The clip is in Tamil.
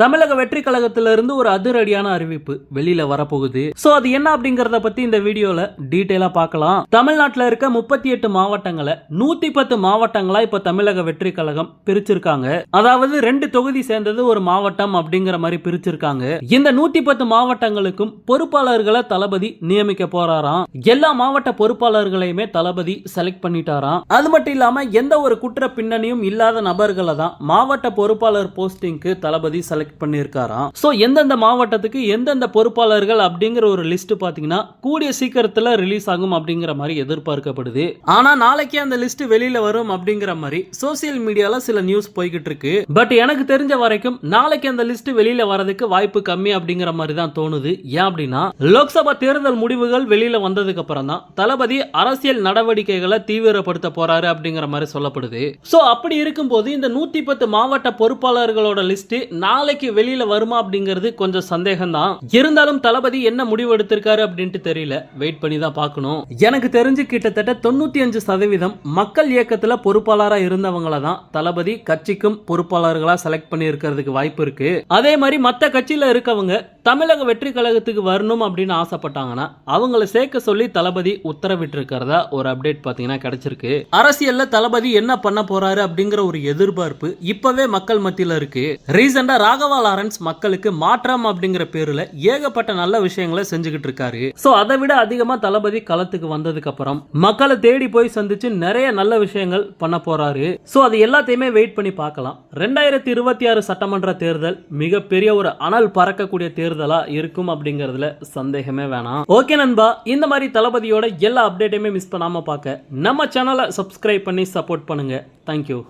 தமிழக வெற்றி கழகத்திலிருந்து ஒரு அதிரடியான அறிவிப்பு வெளியில வரப்போகுது. சோ அது என்ன அப்படிங்கறத பத்தி இந்த வீடியோல டீட்டெயிலா பார்க்கலாம். தமிழ்நாட்டில் இருக்க முப்பத்தி எட்டு மாவட்டங்களை நூத்தி பத்து மாவட்டங்களா இப்ப தமிழக வெற்றி கழகம் பிரிச்சிருக்காங்க. அதாவது ரெண்டு தொகுதி சேர்ந்தது ஒரு மாவட்டம் அப்படிங்கிற மாதிரி பிரிச்சிருக்காங்க. இந்த நூத்தி பத்து மாவட்டங்களுக்கும் பொறுப்பாளர்களை தளபதி நியமிக்க போறாராம். எல்லா மாவட்ட பொறுப்பாளர்களையுமே தளபதி செலக்ட் பண்ணிட்டாராம். அது மட்டும் இல்லாம எந்த ஒரு குற்ற பின்னணியும் இல்லாத நபர்களை தான் மாவட்ட பொறுப்பாளர் போஸ்டிங்க்கு தளபதி செலக்ட் பண்ணியிருக்காராம். ஸோ எந்தெந்த மாவட்டத்துக்கு எந்தெந்த பொறுப்பாளர்கள் அப்படிங்கிற ஒரு லிஸ்ட் பாத்தீங்கன்னா கூடிய சீக்கிரத்துல ரிலீஸ் ஆகும் அப்படிங்கிற மாதிரி எதிர்பார்க்கப்படுது. ஆனால் நாளைக்கே அந்த லிஸ்ட் வெளியில் வரும் அப்படிங்கிற மாதிரி சோசியல் மீடியால சில நியூஸ் போய்கிட்டு இருக்கு. பட் எனக்கு தெரிஞ்ச வரைக்கும் நாளைக்கு அந்த லிஸ்ட் வெளியில வரதுக்கு வாய்ப்பு கம்மி அப்படிங்கிற மாதிரி தான் தோணுது. ஏன் அப்படின்னா லோக்சபா தேர்தல் முடிவுகள் வெளியில வந்ததுக்கு அப்புறம் தான் தளபதி அரசியல் நடவடிக்கைகளை தீவிரப்படுத்த போறாரு அப்படிங்கிற மாதிரி சொல்லப்படுது. ஸோ அப்படி இருக்கும்போது இந்த நூத்தி பத்து மாவட்ட பொறுப்பாளர்களோட லிஸ்ட் நாளைக்கு வெளியில வருமா அப்படிங்கிறது கொஞ்சம் சந்தேகம் தான் இருந்தாலும் தளபதி என்ன முடிவு எடுத்திருக்காரு அப்படின்ட்டு தெரியல. வெயிட் பண்ணி தான் பார்க்கணும். எனக்கு தெரிஞ்சு கிட்டத்தட்ட தொண்ணூத்தி அஞ்சு சதவீதம் மக்கள் இயக்கத்துல பொறுப்பாளராக இருந்தவங்கள தான் தளபதி கட்சிக்கும் பொறுப்பாளர்களா செலக்ட் பண்ணி இருக்கிறதுக்கு வாய்ப்பு இருக்கு. அதே மாதிரி மற்ற கட்சியில இருக்கவங்க தமிழக வெற்றி கழகத்துக்கு வரணும் அப்படின்னு ஆசைப்பட்டாங்கன்னா அவங்கள சேர்க்க சொல்லி தளபதி உத்தரவிட்டு இருக்கிறதா ஒரு அப்டேட் பாத்தீங்கன்னா கிடைச்சிருக்கு. அரசியல்ல தளபதி என்ன பண்ண போறாரு அப்படிங்கிற ஒரு எதிர்பார்ப்பு இப்பவே மக்கள் மத்தியில இருக்கு. ரீசெண்டா ராக ராகவா லாரன்ஸ் மக்களுக்கு மாற்றம் அப்படிங்கிற பேர்ல ஏகப்பட்ட நல்ல விஷயங்களை செஞ்சுக்கிட்டு இருக்காரு. சோ அதை விட அதிகமா தளபதி களத்துக்கு வந்ததுக்கு அப்புறம் மக்களை தேடி போய் சந்திச்சு நிறைய நல்ல விஷயங்கள் பண்ண போறாரு. சோ அது எல்லாத்தையுமே வெயிட் பண்ணி பார்க்கலாம். ரெண்டாயிரத்தி இருபத்தி ஆறு சட்டமன்ற தேர்தல் மிகப்பெரிய ஒரு அனல் பறக்கக்கூடிய தேர்தலா இருக்கும் அப்படிங்கறதுல சந்தேகமே வேணாம். ஓகே நண்பா இந்த மாதிரி தளபதியோட எல்லா அப்டேட்டையுமே மிஸ் பண்ணாம பார்க்க நம்ம சேனலை சப்ஸ்கிரைப் பண்ணி சப்போர்ட் பண்ணுங்க. தேங்க்யூ